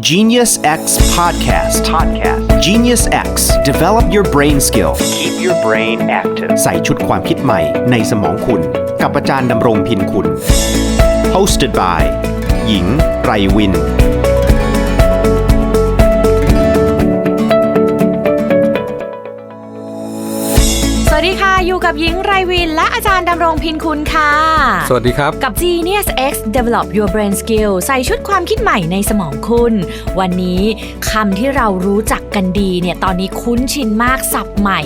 Genius X Podcast Podcast Genius X Develop your brain skill Keep your brain active ใส่ชุดความคิดใหม่ในสมองคุณ กับอาจารย์ดำรงพินคุณ Hosted by หญิงไรวิน สวัสดีค่ะ อยู่ กับหญิงไรวิน และอาจารย์ดำรงพินคุณค่ะ สวัสดีครับ กับ Genius X Develop Your Brain Skill ใส่ชุดความคิดใหม่ในสมองคุณ วันนี้คำที่เรารู้จักกันดีเนี่ยตอนนี้คุ้นชินมากสับใหม่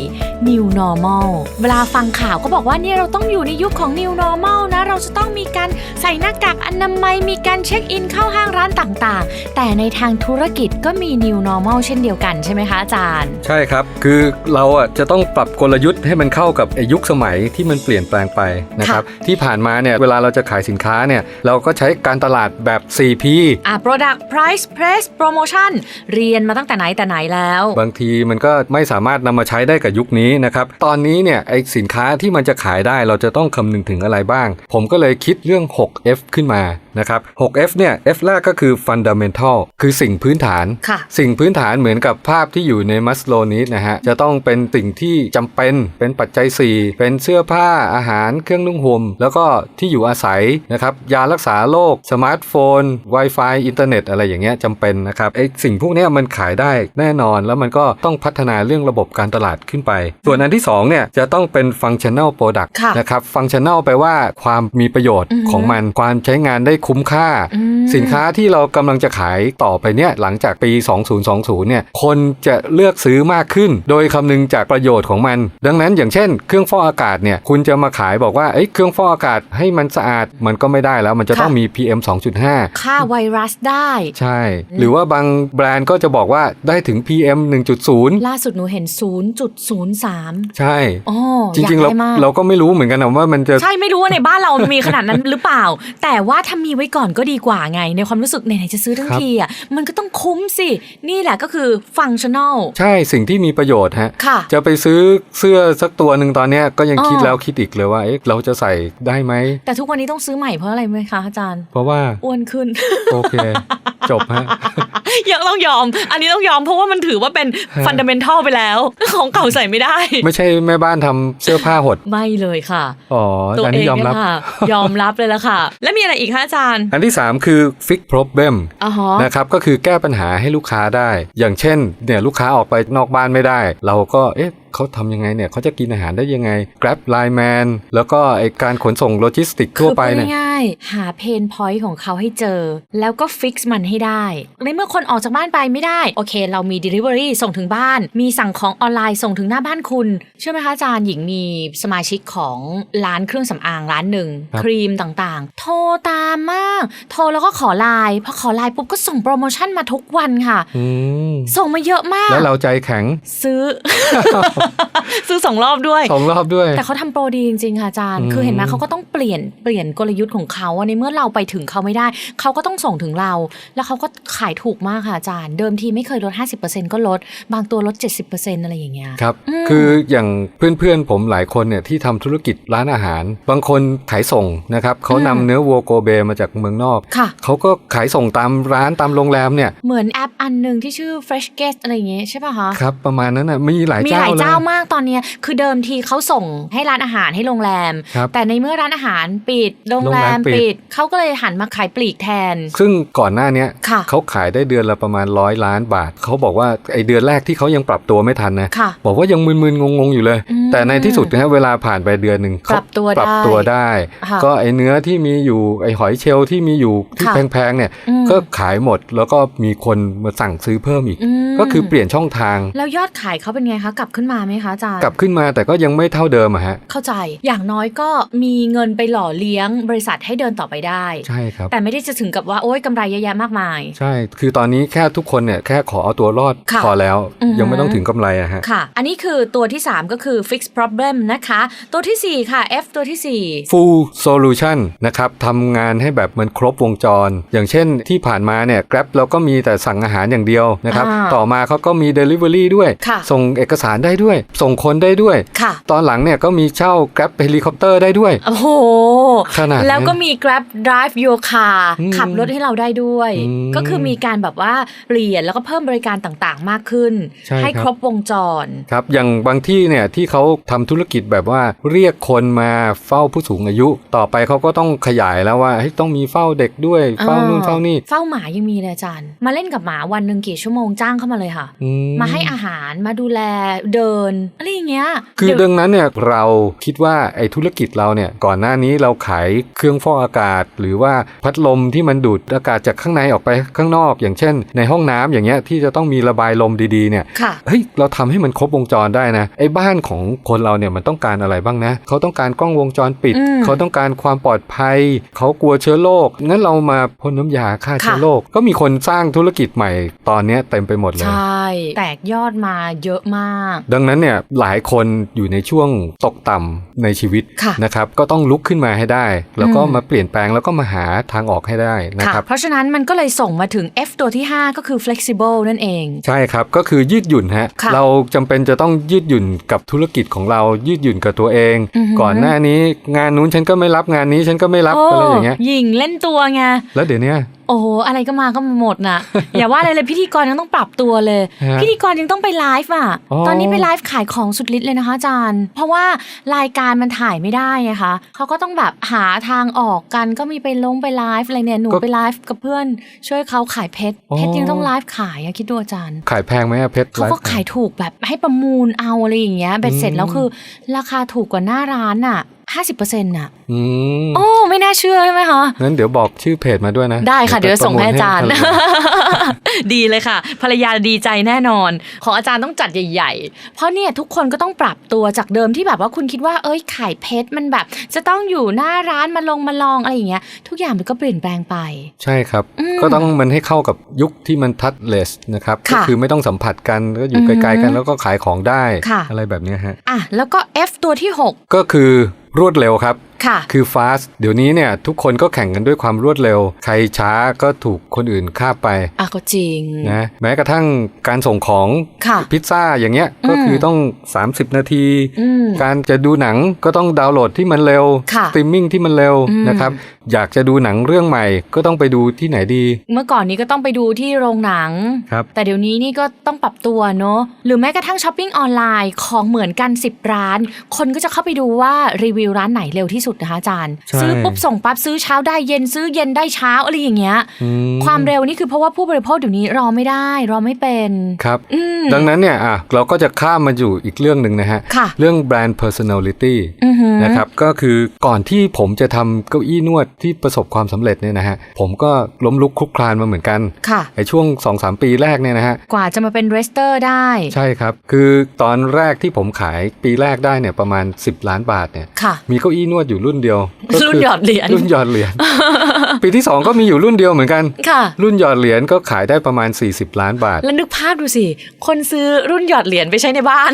New Normal เวลาฟังข่าวก็บอกว่าเนี่ยเราต้องอยู่ในยุคของ New Normal นะ เราจะต้องมีการใส่หน้ากากอนามัยมีการเช็คอินเข้าห้างร้านต่างๆ แต่ในทางธุรกิจก็มี New Normal เช่นเดียวกันใช่ไหมคะอาจารย์ ใช่ครับ คือเราอะจะต้องปรับกลยุทธ์ให้มันเข้ากับไอ้ยุคสมัยที่มันเปลี่ยนแปลงไปนะครับที่ผ่านมาเนี่ยเวลาเราจะขายสินค้าเนี่ยเราก็ใช้การตลาดแบบ 4P อะ product price price promotion เรียนมาตั้งแต่ไหนแต่ไหนแล้ว บางทีมันก็ไม่สามารถนำมาใช้ได้กับยุคนี้นะครับตอนนี้เนี่ยไอสินค้าที่มันจะขายได้เราจะต้องคำนึงถึงอะไรบ้าง ผมก็เลยคิดเรื่อง 6F ขึ้นมานะครับ 6F เนี่ย F แรกก็คือ fundamental คือสิ่งพื้นฐานค่ะสิ่งพื้นฐานเหมือนกับภาพที่อยู่ในมัสโลนิสนะฮะ จะต้องเป็นสิ่งที่จำเป็น เป็นปัจจัย4เป็นเสื้อผ้าอาหารเครื่องนุ่งห่มแล้วก็ที่อยู่อาศัยนะครับยารักษาโรคสมาร์ทโฟน Wi-Fi อินเทอร์เน็ตอะไรอย่างเงี้ยจำเป็นนะครับไอสิ่งพวกเนี้ยมันขายได้แน่นอนแล้วมันก็ต้องพัฒนาเรื่องระบบการตลาดขึ้นไป ส่วนอันที่2เนี่ยจะต้องเป็น functional product ค่ะนะครับ functional แปลว่าความมีประโยชน์อือฮึของมันความใช้งานได้คุ้มค่าอืมสินค้าที่เรากำลังจะขายต่อไปเนี่ยหลังจากปี 2020เนี่ยคนจะเลือกซื้อมากขึ้น โดยคำนึงจากประโยชน์ของมัน ดังนั้นอย่างเช่นเครื่องฟอกอากาศเนี่ยคุณจะมาขายบอกว่าเอ้ยเครื่องฟอกอากาศให้มันสะอาดมันก็ไม่ได้แล้ว มันจะต้องค่ะมี PM 2.5ฆ่าไวรัสได้ ใช่ หรือว่าบางแบรนด์ก็จะบอกว่าได้ถึง PM 1.0 ล่าสุดหนูเห็น 0.03 ใช่โอ้จริงๆอยเรากได้มากเราก็ไม่รู้เหมือนกันนะว่ามันจะใช่ไม่รู้ว่าในบ้านเรามีขนาดนั้นหรือเปล่า แต่ว่าถ้ามีไว้ก่อนก็ดีกว่าไง ในความรู้สึกไหนๆจะซื้อทั้งครับทีอะมันก็ต้องคุ้มสิ นี่แหละก็คือฟังชั่น a ลใช่สิ่งที่มีประโยชน์ฮะค่ะจะไปซื้อเสื้อสักตัวหนึ่งตอนเนี้ยก็ยังอ๋อคิดแล้วคิดอีกเลยว่าเอ๊ะเราจะใส่ได้ไหม แต่ทุกวันนี้ต้องซื้อใหม่เพราะอะไรไหมคะอาจารย์ เพราะว่าอ้วนขึ้น โอเคจบฮะยังต้องยอม อันนี้ต้องยอมเพราะว่ามันถือว่าเป็นฟันดัมเ n นทัลไปแล้ว ของเก่าใส่ไม่ได้ ไม่ใช่แม่บ้านทำเสื้อผ้าหด ไม่เลยค่ะ อ๋อตัวอันเอนี้งยอมเนี่รับยค่ะยอมรับเลยละค่ะ แล้วมีอะไรอีกคะอาจารย์ อันที่ 3 คือ fix problem อ๋อฮะนะครับก็คือแก้ปัญหาให้ลูกค้าได้ อย่างเช่นเนี่ยลูกค้าออกไปนอกบ้านไม่ได้ เราก็เอ๊ะเขาทำยังไงเนี่ยเขาจะกินอาหารได้ยังไง Grab Line Man แล้วก็ไอการขนส่งโลจิสติกทั่วไปคือเนี่ยพูดง่ายๆหาเพนพอยต์ของเขาให้เจอ แล้วก็ฟิกซ์มันให้ได้ในเมื่อคนออกจากบ้านไปไม่ได้ โอเค เรามี Delivery ส่งถึงบ้าน มีสั่งของออนไลน์ส่งถึงหน้าบ้านคุณ เชื่อไหมคะอาจารย์หญิงมีสมาชิกของร้านเครื่องสำอางร้านหนึ่งครับครีมต่างๆ โทรตามมาก โทรแล้วก็ขอไลน์พอขอไลน์ปุ๊บก็ส่งโปรโมชั่นมาทุกวันค่ะอืมส่งมาเยอะมาก แล้วเราใจแข็งซื้อ ซื้อสองรอบด้วยสองรอบด้วย แต่เขาทำโปรดีจริงๆค่ะอาจารย์อืมคือเห็นไหมเขาก็ต้องเปลี่ยนเปลี่ยนกลยุทธ์ของเขาอะในเมื่อเราไปถึงเขาไม่ได้ เขาก็ต้องส่งถึงเราแล้วเขาก็ขายถูกมากค่ะอาจารย์ เดิมทีไม่เคยลด 50%ก็ลด บางตัวลด 70%อะไรอย่างเงี้ยครับอืมคืออย่างเพื่อนๆ ผมหลายคนเนี่ยที่ทำธุรกิจร้านอาหาร บางคนขายส่งนะครับเขานำเนื้อวัวโกเบมาจากเมืองนอกค่ะเขาก็ขายส่งตามร้านตามโรงแรมเนี่ยเหมือนแอปอันหนึ่งที่ชื่อ Fresh Guest อะไรอย่างเงี้ยใช่ป่ะคะครับประมาณนั้นนะมีหลายมีเจ้าหลายเลยเจ้ามากตอนเนี้ยคือเดิมทีเขาส่งให้ร้านอาหารให้โรงแรมครับแต่ในเมื่อร้านอาหารปิดโรงแรมโรงแรมปิดปิดเขาก็เลยหันมาขายปลีกแทน ซึ่งก่อนหน้าเนี้ยค่ะเขาขายได้เดือนละประมาณร้อยล้านบาท เขาบอกว่าไอเดือนแรกที่เขายังปรับตัวไม่ทันนะค่ะบอกว่ายังมึนๆงงๆอยู่เลยอืมแต่ในที่สุดนะฮะเวลาผ่านไปเดือนหนึ่งเขาปรับตัวปรับได้ตัวได้ค่ะก็ไอเนื้อที่มีอยู่ไอหอยเชลล์ที่มีอยู่ที่ค่ะแพงๆเนี่ยอืมก็ขายหมดแล้วก็มีคนมาสั่งซื้อเพิ่มอีกอืมก็คือเปลี่ยนช่องทาง แล้วยอดขายเขาเป็นไงคะกลับขึ้นมาไหมคะอาจารย์กลับขึ้นมาแต่ก็ยังไม่เท่าเดิมอะฮะเข้าใจอย่างน้อยก็มีเงินไปหล่อเลี้ยงบริษัทให้เดินต่อไปได้ใช่ครับแต่ไม่ได้จะถึงกับว่าโอ้ยกำไรเยอะแยะมากมาย ใช่ คือตอนนี้แค่ทุกคนเนี่ยแค่ขอเอาตัวรอดค่ะพอแล้วอือฮึยังไม่ต้องถึงกำไรอะฮะ ค่ะ อันนี้คือตัวที่ 3 ก็คือ fix problem นะคะ ตัวทีสี่4 ค่ะ F ตัวทีสี่ full solution นะครับทำงานให้แบบมันครบวงจร อย่างเช่นที่ผ่านมาเนี่ย Grab เราก็มีแต่สั่งอาหารอย่างเดียวนะครับอ่าต่อมาเขาก็มี Delivery ด้วยค่ะส่งเอกสารได้ด้วยด้วยส่งคนได้ด้วยค่ะตอนหลังเนี่ยก็มีเช่า Grab เฮลิคอปเตอร์ได้ด้วย โอ้โห ขนาดนั้นแล้วก็มี Grab Drive Your Car อืมขับรถให้เราได้ด้วยอืมก็คือมีการแบบว่าเปลี่ยนแล้วก็เพิ่มบริการต่างๆ มากขึ้นใช่ให้ครับครบวงจรครับอย่างบางที่เนี่ยที่เขาทำธุรกิจแบบว่าเรียกคนมาเฝ้าผู้สูงอายุ ต่อไปเขาก็ต้องขยายแล้วว่าเฮ้ยต้องมีเฝ้าเด็กด้วยเฝ้านู่นเฝ้านี่เฝ้าหมายังมีเลยอาจารย์มาเล่นกับหมาวันหนึ่งกี่ชั่วโมงจ้างเข้ามาเลยค่ะอืมาให้อาหารมาดูแลเดินอะไรอย่างเงี้ยคือเดี๋ยวดังนั้นเนี่ยเราคิดว่าไอ้ธุรกิจเราเนี่ยก่อนหน้านี้เราขายเครื่องฟอกอากาศ หรือว่าพัดลมที่มันดูดอากาศจากข้างในออกไปข้างนอก อย่างเช่น ในห้องน้ำอย่างเงี้ยที่จะต้องมีระบายลมดีๆเนี่ยค่ะเฮ้ยเราทำให้มันครบวงจรได้นะไอ้บ้านของคนเราเนี่ยมันต้องการอะไรบ้างนะเขาต้องการกล้องวงจรปิดอืมเขาต้องการความปลอดภัย เขากลัวเชื้อโรคงั้นเรามาพ่นน้ำยาฆ่าเชื้อค่ะโรคก็มีคนสร้างธุรกิจใหม่ตอนเนี้ยเต็มไปหมดเลยใช่แตกยอดมาเยอะมาก ดังนั้นเนี่ยหลายคนอยู่ในช่วงตกต่ำในชีวิตค่ะนะครับก็ต้องลุกขึ้นมาให้ได้ แล้วก็อืมมาเปลี่ยนแปลงแล้วก็มาหาทางออกให้ได้นะค่ะครับเพราะฉะนั้นมันก็เลยส่งมาถึง F ตัวที่ 5 ก็คือ flexible นั่นเอง ใช่ครับ ก็คือยืดหยุ่นฮะค่ะเราจำเป็นจะต้องยืดหยุ่นกับธุรกิจของเรายืดหยุ่นกับตัวเองอือหือก่อนหน้านี้งานนู้นฉันก็ไม่รับงานนี้ฉันก็ไม่รับอะไรอย่างเงี้ยหญิงเล่นตัวไงแล้วเดี๋ยวเนี้ย โอ้โหอะไรก็มาก็หมดน่ะ อย่าว่าอะไรเลยพิธีกรยังต้องปรับตัวเลยฮะพิธีกรยังต้องไปไลฟ์อะอ๋อตอนนี้ไปไลฟ์ขายของสุดฤทธิ์เลยนะคะอาจารย์ เพราะว่ารายการมันถ่ายไม่ได้ไงคะเขาก็ต้องแบบหาทางออกกันก็มีไปลงไปไลฟ์อะไรเนี่ยหนูไปไลฟ์กับเพื่อน ช่วยเขาขายเพชรเพชรยังต้องไลฟ์ขายอะคิดดูอาจารย์ ขายแพงไหมอะเพชรเขาก็ไลฟ์ขายถูกแบบให้ประมูลเอาอะไรอย่างเงี้ยเบ็ดเสร็จอืมแล้วคือ ราคาถูกกว่าหน้าร้านอะ ห้าสิบเปอร์เซ็นต์อะอืมโอ้ไม่น่าเชื่อใช่ไหมคะงั้นเดี๋ยวบอกชื่อเพจมาด้วยนะ ได้ค่ะเดี๋ยวส่งให้อาจารย์โปโมทให้ภรรยดีเลยค่ะ ภรรยาดีใจแน่นอน ของอาจารย์ต้องจัดใหญ่ ๆ เพราะเนี่ยทุกคนก็ต้องปรับตัวจากเดิมที่แบบว่าคุณคิดว่าเอ้ยขายเพชรมันแบบ จะต้องอยู่หน้าร้านมาลงมาลองอะไรอย่างเงี้ยทุกอย่างมันก็เปลี่ยนแปลงไป ใช่ครับอืมก็ต้องมันให้เข้ากับยุคที่มันทัชเลสนะครับก็ค่ะคือไม่ต้องสัมผัสกันก็อยู่อือหืไกอลๆกันแล้วก็ขายของได้ค่ะอะไรแบบเนี้ยฮะอะแล้วก็ F ตัวที่ก็คือ รวดเร็วครับ ค่ะคือ fast เดี๋ยวนี้เนี่ยทุกคนก็แข่งกันด้วยความรวดเร็ว ใครช้าก็ถูกคนอื่นคาบไปอะก็จริงนะแม้กระทั่งการส่งของค่ะพิซซ่าอย่างเงี้ยก็อืมคือต้อง 30 นาทีอืมการจะดูหนังก็ต้องดาวน์โหลดที่มันเร็วค่ะสตรีมมิ่งที่มันเร็วอืมนะครับอยากจะดูหนังเรื่องใหม่ก็ต้องไปดูที่ไหนดี เมื่อก่อนนี้ก็ต้องไปดูที่โรงหนังครับแต่เดี๋ยวนี้นี่ก็ต้องปรับตัวเนอะหรือแม้กระทั่งช้อปปิ้งออนไลน์ของเหมือนกัน 10 ร้าน คนก็จะเข้าไปดูว่ารีวิวร้านไหนเร็วที่สุดนะคะอาจารย์ใช่ซื้อปุ๊บส่งปั๊บซื้อเช้าได้เย็นซื้อเย็นได้เช้าอะไรอย่างเงี้ยอืความเร็วนี่คือเพราะว่าผู้บริโภคเดี๋ยวนี้รอไม่ได้รอไม่เป็นครับอืมดังนั้นเนี่ยอะเราก็จะข้ามมาอยู่อีกเรื่องหนึ่งนะฮะค่ะเรื่องแบรนด์ personality อือหือนะครับก็คือก่อนที่ผมจะทำเก้าอี้นวดที่ประสบความสำเร็จเนี่ยนะฮะผมก็ล้มลุกคลุกคลานมาเหมือนกันค่ะไอ้ช่วง 2-3 ปีแรกเนี่ยนะฮะกว่าจะมาเป็นเรสเตอร์ได้ ใช่ครับ คือตอนแรกที่ผมขายปีแรกได้เนี่ยประมาณ 10 ล้านบาทเนี่ยค่ะมีเก้าอี้นวดอยู่รุ่นเดียวก็คืรุ่นหยอดเหรียญรุ่นหยอดเหรียญ ปีที่ 2 ก็มีอยู่รุ่นเดียวเหมือนกัน ค่ะ รุ่นหยอดเหรียญก็ขายได้ประมาณ 40 ล้านบาท แล้วนึกภาพดูสิ คนซื้อรุ่นหยอดเหรียญไปใช้ในบ้าน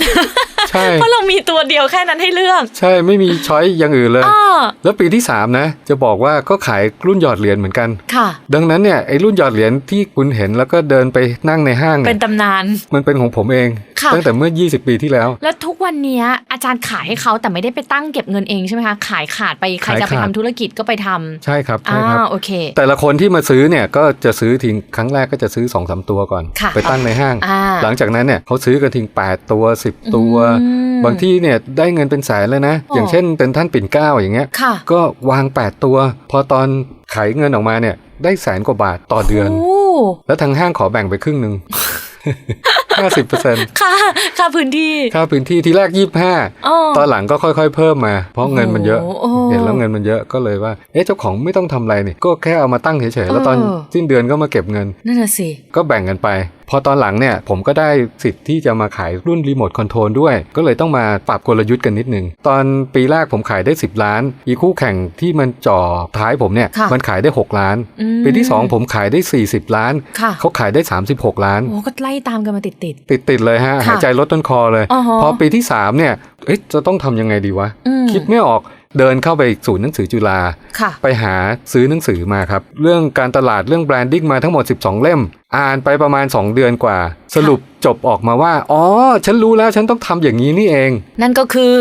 ใช่ เพราะเรามีตัวเดียวแค่นั้นให้เลือก ใช่ไม่มีช้อยอย่างอื่นเลยอ้อแล้วปีที่ 3 นะ จะบอกว่าก็ขายรุ่นหยอดเหรียญเหมือนกัน ค่ะ ดังนั้นเนี่ยไอ้รุ่นหยอดเหรียญที่คุณเห็นแล้วก็เดินไปนั่งในห้างเป็เนี่นยตำนาน มันเป็นของผมเองค่ะตั้งแต่เมื่อ 20 ปีที่แล้ว แล้วทุกวันเนี้ยอาจารย์ขายให้เขาแต่ไม่ได้ไปตั้งเก็บเงินเองใช่ไหมคะ ขายขาดไปใครขายจะไปขาดทำธุรกิจก็ไปทำใช่ครับอ่าใช่ครับโอเค แต่ละคนที่มาซื้อเนี่ยก็จะซื้อทิ้งครั้งแรกก็จะซื้อ2อสตัวก่อนค่ะไปตั้งในห้างอ่าหลังจากนั้นเนี่ยเขาซื้อกันทิ้ง8 ตัว 10 ตัวอืมบางที่เนี่ยได้เงินเป็นแสนเลยนะโอ้อย่างเช่นเป็นท่านปิ่นเกล้าอย่างเงี้ยค่ะก็วาง 8 ตัว พอตอนขายเงินออกมาเนี่ยได้แสนกว่าบาทต่อเดือนโอ้แล้วทางห้างขอแบ่งไปครึ่งหนึ่ง ห้าสิบเปอร์เซ็นต์ค่ะค่าพื้นที่ ค่าพื้นที่ทีแรกยี่ห้าอ๋อตอนหลังก็ค่อยๆ เพิ่มมา เพราะเงินมันเยอะโอ้โหเห็นแล้วเงินมันเยอะก็เลยว่า เอ๊ะเจ้าของไม่ต้องทำอะไรนี่ ก็แค่เอามาตั้งเฉยๆ แล้วตอนเออสิ้นเดือนก็มาเก็บเงิน นั่นน่ะสิ ก็แบ่งกันไปพอตอนหลังเนี่ยผมก็ได้สิทธิ์ที่จะมาขายรุ่นรีโมทคอนโทรลด้วย ก็เลยต้องมาปรับกลยุทธ์กันนิดนึง ตอนปีแรกผมขายได้ 10 ล้าน อีกคู่แข่งที่มันจ่อท้ายผมเนี่ยค่ะมันขายได้ 6 ล้านอืมปีที่ 2 ผมขายได้ 40 ล้านค่ะเขาขายได้ 36 ล้านโอ้ก็ไล่ตามกันมาติดติดติดติดๆเลยฮะค่ะหายใจลดต้นคอเลยอ๋อฮะพอปีที่ 3 เนี่ยเอ๊ะจะต้องทำยังไงดีวะๆอืมคิดไม่ออกเดินเข้าไปศูนย์หนังสือจุฬาค่ะไปหาซื้อหนังสือมาครับ เรื่องการตลาดเรื่องแบรนดิ้งมาทั้งหมด 12 เล่ม อ่านไปประมาณ 2 เดือนกว่า สรุปจบออกมาว่า อ๋อ ฉันรู้แล้วฉันต้องทำอย่างนี้นี่เอง นั่นก็คือ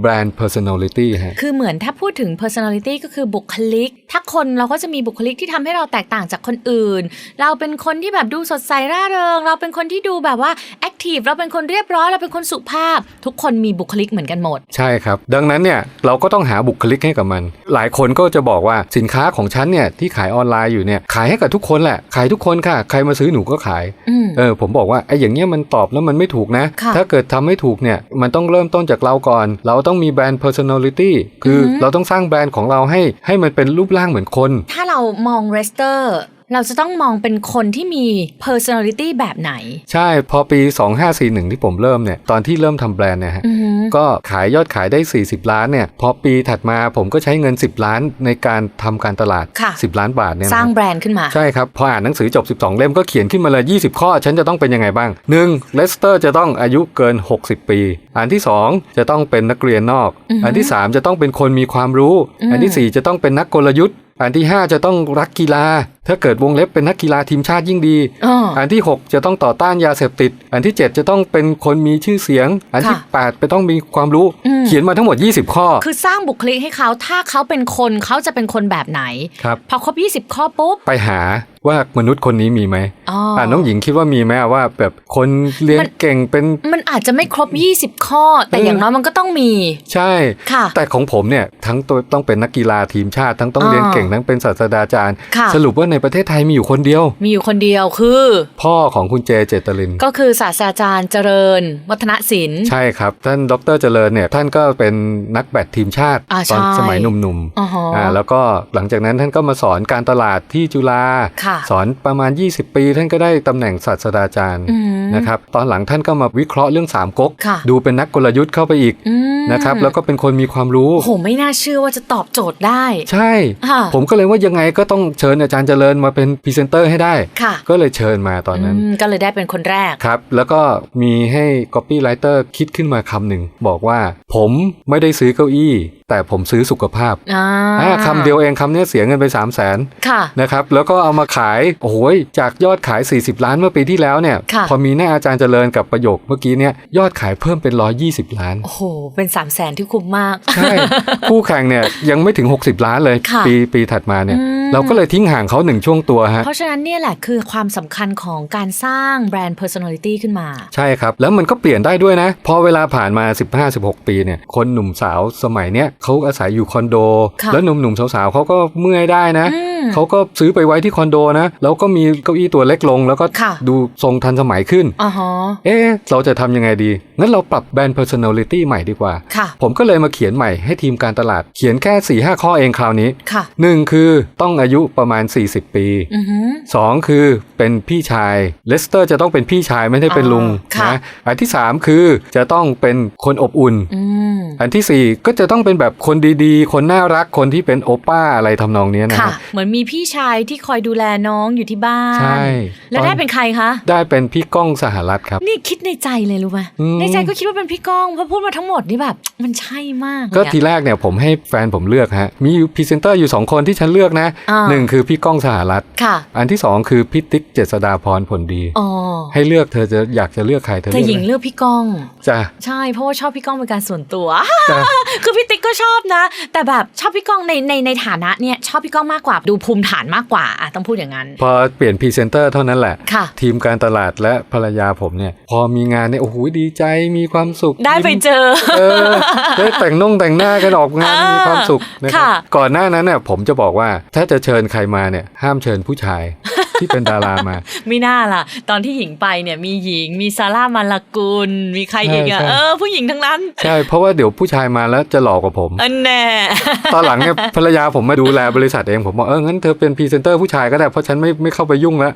แบรนด์ personality ฮะคือเหมือนถ้าพูดถึง personality ก็คือบุคลิก ถ้าคนเราก็จะมีบุคลิกที่ทำให้เราแตกต่างจากคนอื่น เราเป็นคนที่แบบดูสดใสร่าเริง เราเป็นคนที่ดูแบบว่า active เราเป็นคนเรียบร้อย เราเป็นคนสุภาพ ทุกคนมีบุคลิกเหมือนกันหมด ใช่ครับ ดังนั้นเนี่ยเราก็ต้องหาบุคลิกให้กับมัน หลายคนก็จะบอกว่าสินค้าของฉันเนี่ยที่ขายออนไลน์อยู่เนี่ยขายให้กับทุกคนแหละขายทุกคนค่ะใครมาซื้อหนูก็ขายอืมเออผมบอกว่าไอ้อย่างเงี้ยมันตอบแล้วมันไม่ถูกนะค่ะถ้าเกิดทำไม่ถูกเนี่ยมันต้องเริ่มต้นจากเราก่อน เราต้องมีแบรนด์ personality คือออหือเราต้องสร้างแบรนด์ของเราให้ให้มันเป็นรูปร่างเหมือนคน ถ้าเรามอง rester เราจะต้องมองเป็นคนที่มี personality แบบไหน ใช่พอปี 2541 ที่ผมเริ่มเนี่ย ตอนที่เริ่มทำแบรนด์เนี่ยฮะอือหือก็ขายยอดขายได้ 40 ล้านเนี่ย พอปีถัดมาผมก็ใช้เงิน 10 ล้านในการทำการตลาดค่ะ10 ล้านบาทเนี่ยนะสร้างแบรนด์ขึ้นมา ใช่ครับ พออ่านหนังสือจบ 12 เล่มก็เขียนขึ้นมาเลย 20 ข้อ ฉันจะต้องเป็นยังไงบ้าง 1. เลสเตอร์จะต้องอายุเกิน 60 ปี อันที่ 2 จะต้องเป็นนักเรียนนอกอือฮึอันที่ 3 จะต้องเป็นคนมีความรู้อืมอันทีสี่ 4 จะต้องเป็นนักกลยุทธ์อันที่ 5 จะต้องรักกีฬาถ้าเกิดวงเล็บเป็นนักกีฬาทีมชาติยิ่งดีอ๋ออันที่ 6 จะต้องต่อต้านยาเสพติด อันที่ 7 จะต้องเป็นคนมีชื่อเสียง อันที่ค่ะ8ไปต้องมีความรู้อืมเขียนมาทั้งหมด 20 ข้อ คือสร้างบุคลิกให้เขาถ้าเขาเป็นคนเขาจะเป็นคนแบบไหนครับพอครบ 20 ข้อปุ๊บ ไปหาว่ามนุษย์คนนี้มีไหมอ๋อออ่าน้องหญิงคิดว่ามีไหมอะว่าแบบคนเรียนมันเก่งเป็น มันอาจจะไม่ครบ 20 ข้อ แต่เออออย่างน้อยมันก็ต้องมี ใช่ค่ะแต่ของผมเนี่ยทั้งตัวต้องเป็นนักกีฬาทีมชาติ ทั้งต้องอ่าเรียนเก่งทั้งเป็นศาสตราจารย์ค่ะสรุปว่าในประเทศไทยมีอยู่คนเดียว มีอยู่คนเดียวคือ พ่อของคุณเจเจตลิน ก็คือศาสตราจารย์เจริญ วัฒนศิลป์ใช่ครับ ท่านดรเจริญเนี่ยท่านก็เป็นนักแบดทีมชาติอ่าตอนใช่สมัยหนุ่มอ๋อฮะๆอ่าแล้วก็หลังจากนั้นท่านก็มาสอนการตลาดที่จุฬาค่ะสอนประมาณ 20 ปี ท่านก็ได้ตำแหน่งศาสตราจารย์อืมนะครับตอนหลังท่านก็มาวิเคราะห์เรื่องสามก๊กค่ะดูเป็นนักกลยุทธ์เข้าไปอีกอืมนะครับแล้วก็เป็นคนมีความรู้โอ้โหไม่น่าเชื่อว่าจะตอบโจทย์ได้ ใช่ค่ะผมก็เลยว่ายังไงก็ต้องเชิญอาจารย์เจริญมาเป็นพรีเซนเตอร์ให้ได้ค่ะก็เลยเชิญมาตอนนั้นอืมก็เลยได้เป็นคนแรกครับ แล้วก็มีให้ copywriter คิดขึ้นมาคำหนึ่งบอกว่า ผมไม่ได้ซื้อเก้าอี้ แต่ผมซื้อสุขภาพอ่าอ่าคำเดียวเองคำเนี้ยเสียเงินไป 3 0 0แสนค่ะนะครับแล้วก็เอามาขาย โอ้โหจากยอดขาย 40 ล้านเมื่อปีที่แล้วเนี่ยค่ะพอมีหน้าอาจารย์เจริญกับประโยคเมื่อกี้เนี่ยยอดขายเพิ่มเป็น 120 ล้าน โอ้โห เป็น 3 0 0แสนที่คุ้มมาก ใช่ คู่แข่งเนี่ยยังไม่ถึง 60 ล้านเลยค่ะปีปีถัดมาเนี่ยอืมเราก็เลยทิ้งห่างเขาหนึ่งช่วงตัวฮะ เพราะฉะนั้นเนี่ยแหละคือความสำคัญของการสร้างแบรนด์ personality ขึ้นมา ใช่ครับ แล้วมันก็เปลี่ยนได้ด้วยนะ พอเวลาผ่านมา 15-16 ปีเนี่ยคนหนุ่มสาวสมัยเนี้ยเขาอาศัยอยู่คอนโดค่ะแล้วหนุ่มๆสาวๆเขาก็เมื่อยได้นะอืมเขาก็ซื้อไปไว้ที่คอนโดนะ แล้วก็มีเก้าอี้ตัวเล็กลง แล้วก็ค่ะดูทรงทันสมัยขึ้นอ๋อฮะเอ๊ะเราจะทำยังไงดี งั้นเราปรับแบรนด์ personality ใหม่ดีกว่าค่ะผมก็เลยมาเขียนใหม่ให้ทีมการตลาด เขียนแค่4-5ข้อเองคราวนี้ค่ะหนึ่งคือต้องอายุประมาณ 40 ปีอือหือสองคือเป็นพี่ชายเลสเตอร์จะต้องเป็นพี่ชายไม่ได้เป็นลุงอ๋อค่ะนะอันที่สามคือจะต้องเป็นคนอบอุ่นอืมอันที่สี่ก็จะต้องเป็นแบบคนดีๆ คนน่ารักคนที่เป็นโอป้าอะไรทำนองเนี้ยนะค่ะฮะเหมือนมีพี่ชายที่คอยดูแลน้องอยู่ที่บ้าน ใช่ แล้วตอนได้เป็นใครคะ ได้เป็นพี่ก้องสหรัฐครับ นี่คิดในใจเลยรู้ไหมอืมในใจก็คิดว่าเป็นพี่ก้องเพราะพูดมาทั้งหมดนี่แบบ มันใช่มากเลยก็อะทีแรกเนี่ยผมให้แฟนผมเลือกฮะ มีพรีเซนเตอร์อยู่ 2 คนที่ฉันเลือกนะอ่าหนึ่งคือพี่ก้องสหรัฐค่ะ อันที่ 2 คือพี่ติ๊กเจษดาพรผลดีอ๋อให้เลือกเธอจะอยากจะเลือกใครเธอแต่เลือกหญิงเลยเลือกพี่ก้องจ้ะใช่เพราะว่าชอบพี่ก้องเป็นการส่วนตัวจ้ะคือพี่ติ๊กก็ชอบนะ แต่แบบชอบพี่ก้องในในในฐานะเนี่ยชอบพี่ก้องมากกว่าดูภูมิฐานมากกว่าอะต้องพูดอย่างนั้น พอเปลี่ยนพรีเซนเตอร์เท่านั้นแหละ ค่ะ ทีมการตลาดและภรรยาผมเนี่ย พอมีงานเนี่ยโอ้โหดีใจมีความสุขได้ไปยิ้มเจอ เออได้แต่งน่งแต่งหน้ากันออกงานอ่ามีมีความสุขนะครับค่ะ ก่อนหน้านั้นเนี่ยผมจะบอกว่าถ้าจะเชิญใครมาเนี่ยห้ามเชิญผู้ชาย ที่เป็นดารามา ไม่น่าล่ะ ตอนที่หญิงไปเนี่ยมีหญิงมีซาร่ามาลากุลมีใครอีกอะใช่ใช่เออผู้หญิงทั้งนั้น ใช่เพราะว่าเดี๋ยวผู้ชายมาแล้วจะหลอกกว่าผมอันแน่ตอนหลังเนี่ยภรรยาผมมาดูแลบริษัทเองผมบอกเอองั้นเธอเป็นพรีเซนเตอร์ผู้ชายก็ได้เพราะฉันไม่ไม่เข้าไปยุ่งแล้ว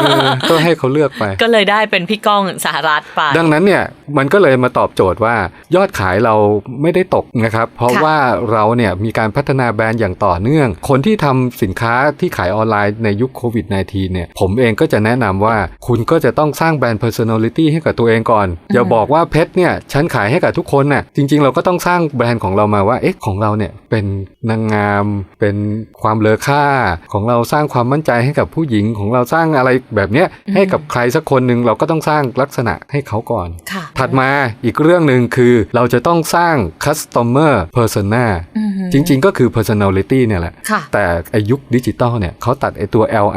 เออก็ให้เขาเลือกไป ก็เลยได้เป็นพี่ก้องสหรัฐไปดังนั้นเนี่ยมันก็เลยมาตอบโจทย์ว่ายอดขายเราไม่ได้ตกนะครับ เพราะค่ะว่าเราเนี่ยมีการพัฒนาแบรนด์อย่างต่อเนื่อง คนที่ทำสินค้าที่ขายออนไลน์ในยุคโควิดทีเนี่ย ผมเองก็จะแนะนำว่าคุณก็จะต้องสร้างแบรนด์ personality ให้กับตัวเองก่อน อย่าบอกว่าเพชรเนี่ยฉันขายให้กับทุกคนน่ะ จริง ๆ เราก็ต้องสร้างแบรนด์ของเรามาว่า เอ๊ะ ของเราเนี่ยเป็นนางงาม เป็นความเลอค่า ของเราสร้างความมั่นใจให้กับผู้หญิง ของเราสร้างอะไรแบบเนี้ยให้กับใครสักคนหนึ่งเราก็ต้องสร้างลักษณะให้เขาก่อนค่ะถัดมาอีกเรื่องหนึ่งคือเราจะต้องสร้าง customer persona อือหือจริง ๆ ก็คือ personality เนี่ยแหละค่ะแต่ไอยุคดิจิตอลเนี่ยเขาตัดไอตัว L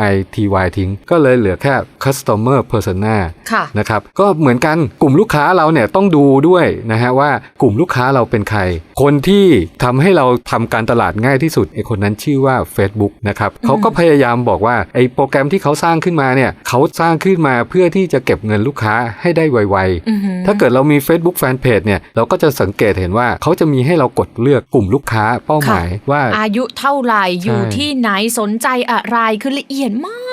I T Y ทิ้ง ก็เลยเหลือแค่ customer persona ค่ะนะครับก็เหมือนกันกลุ่มลูกค้าเราเนี่ยต้องดูด้วยนะฮะว่ากลุ่มลูกค้าเราเป็นใคร คนที่ทำให้เราทำการตลาดง่ายที่สุดไอคนนั้นชื่อว่า Facebook นะครับเขาก็พยายามบอกว่าไอโปรแกรมที่เขาสร้างขึ้นมาเนี่ยเขาสร้างขึ้นมาเพื่อที่จะเก็บเงินลูกค้าให้ได้ไวๆอือหือถ้าเกิดเรามี Facebook Fanpage เนี่ยเราก็จะสังเกตเห็นว่าเขาจะมีให้เรากดเลือกกลุ่มลูกค้าเป้าหมายว่าอายุเท่าไหร่อยู่ใช่ที่ไหนสนใจอะไรคือละเอียดมากใช่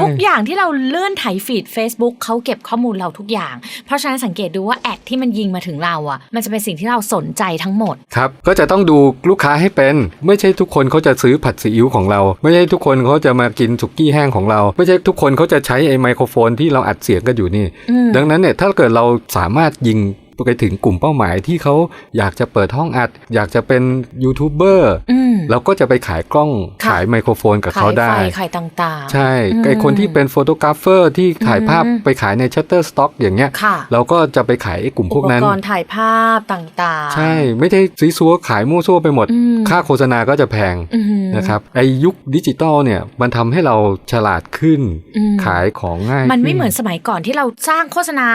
ทุกอย่างที่เราเลื่อนไถฟีด Facebook เขาเก็บข้อมูลเราทุกอย่าง เพราะฉะนั้นสังเกตดูว่าแอดที่มันยิงมาถึงเราอะ มันจะเป็นสิ่งที่เราสนใจทั้งหมด ครับ ก็จะต้องดูลูกค้าให้เป็น ไม่ใช่ทุกคนเขาจะซื้อผัดซีอิ๊วของเรา ไม่ใช่ทุกคนเขาจะมากินสุกี้แห้งของเรา ไม่ใช่ทุกคนเขาจะใช้ไอ้ไมโครโฟนที่เราอัดเสียงกันอยู่นี่อืมดังนั้นเนี่ยถ้าเกิดเราสามารถยิง ไปถึงกลุ่มเป้าหมายที่เขาอยากจะเปิดห้องอัด อยากจะเป็นยูทูบเบอร์อืมเราก็จะไปขายกล้องค่ะขายไมโครโฟนกับขาเขายได้ไฟขายต่างๆ ใช่อืมไอคนที่เป็นโฟโตกราฟเฟอร์ที่ถ่ายภาพอืมไปขายในชัตเตอร์สต็อกอย่างเงี้ยค่ะเราก็จะไปขายไอ้กลุ่มพอุวกปนั้นกรณ์ถ่ายภาพต่างๆ ใช่ไม่ได้ซีซัวขายมั่วซั่วไปหมดอืมค่าโฆษณาก็จะแพงอือหือนะครับไอยุคดิจิตอลเนี่ยมันทำให้เราฉลาดขึ้นอืมขายของง่าย มันไม่ขึ้เหมือนสมัยก่อนที่เราสร้างโฆษณา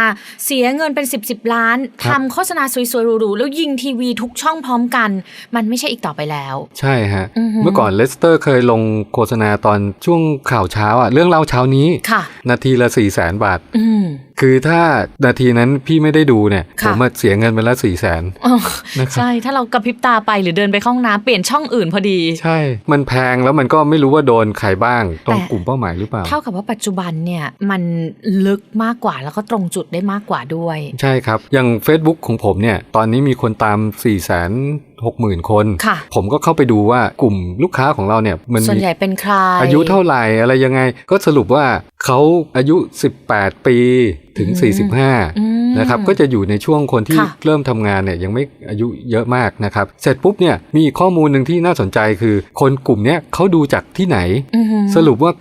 เสียเงินเป็น 10บสล้านครัทำบโฆษณาสวยๆหรูๆแล้วยิงทีวีทุกช่องพร้อมกัน มันไม่ใช่อีกต่อไปแล้ว ใช่ฮะอือหือเมื่อก่อนเลสเตอร์เคยลงโฆษณาตอนช่วงข่าวเช้าอะเรื่องเล่าเช้านี้ค่ะนาทีละ4ี่แสนบาทอืม คือถ้านาทีนั้นพี่ไม่ได้ดูเนี่ยค่ะผมมาเสียเงินไปละสี่แสนอ๋อนะครับใช่ ถ้าเรากระพริบตาไปหรือเดินไปเข้าห้องน้ำเปลี่ยนช่องอื่นพอดี ใช่ มันแพงแล้วมันก็ไม่รู้ว่าโดนใครบ้าง ตรงแต่กลุ่มเป้าหมายหรือเปล่า เท่ากับว่าปัจจุบันเนี่ยมันลึกมากกว่าแล้วก็ตรงจุดได้มากกว่าด้วย ใช่ครับ อย่าง Facebook ของผมเนี่ยตอนนี้มีคนตาม4 6 0 0 0 0คนค่ะผมก็เข้าไปดูว่ากลุ่มลูกค้าของเราเนี่ยมันส่วนมีใหญ่เป็นใคร อายุเท่าไหร่อะไรยังไง ก็สรุปว่าเขาอายุ 18 ปีถึงอืม45 นะครับก็จะอยู่ในช่วงคนที่ค่ะเริ่มทำงานเนี่ยยังไม่อายุเยอะมากนะครับเสร็จปุ๊บเนี่ยมีอีกข้อมูลหนึ่งที่น่าสนใจคือ คนกลุ่มเนี้ยเขาดูจากที่ไหนอือหือสรุปว่า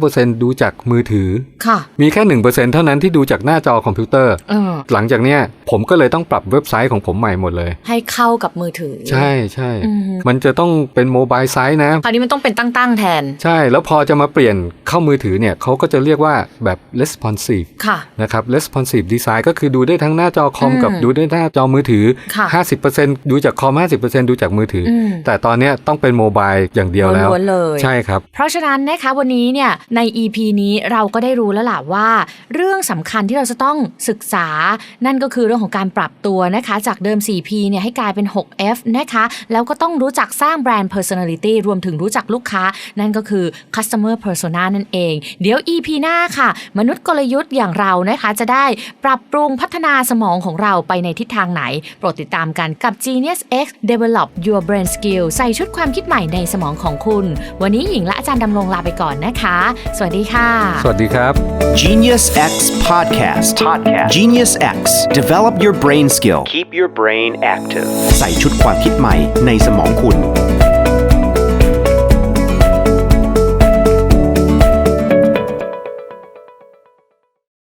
99%ดูจากมือถือค่ะมีแค่ 1%เท่านั้นที่ดูจากหน้าจอคอมพิวเตอร์เออหลังจากเนี้ยผมก็เลยต้องปรับเว็บไซต์ของผมใหม่หมดเลย ให้เข้ากับมือถือ ใช่ใช่อือฮึมันจะต้องเป็นโมบายไซต์นะคราวนี้มันต้องเป็นตั้งๆแทน ใช่แล้วพอจะมาเปลี่ยนเข้ามือถือเนี่ยเขาก็จะเรียกว่าแบบ responsive ค่ะนะครับ responsive design ก็คือดูได้ทั้งหน้าจอคอมอืมกับดูได้หน้าจอมือถือค่ะ50%ดูจากคอม 50%ดูจากมือถืออมแต่ตอนเนี้ยต้องเป็นโมบายอย่างเดียวแล้วล้วนๆเลยใช่ครับ เพราะฉะนั้นนะคะวันนี้เนี่ยใน EP นี้เราก็ได้รู้แล้วล่ะว่า เรื่องสำคัญที่เราจะต้องศึกษา นั่นก็คือเรื่องของการปรับตัวนะคะ จากเดิม 4P เนี่ยให้กลายเป็น 6F นะคะ แล้วก็ต้องรู้จักสร้างแบรนด์ personality รวมถึงรู้จักลูกค้า นั่นก็คือ customer persona นั่นเอง เดี๋ยว EP หน้าค่ะ มนุษย์กลยุทธ์อย่างเรานะคะ จะได้ปรับปรุงพัฒนาสมองของเราไปในทิศทางไหน โปรดติดตามกันกับ Genius X Develop Your Brain Skill ใส่ชุดความคิดใหม่ในสมองของคุณ วันนี้หญิงและอาจารย์ดำรงลาไปก่อนนะคะ สวัสดีค่ะ สวัสดีครับ Genius X Podcast Podcast Genius X Develop your brain skill Keep your brain active ใส่ชุดความคิดใหม่ในสมองคุณ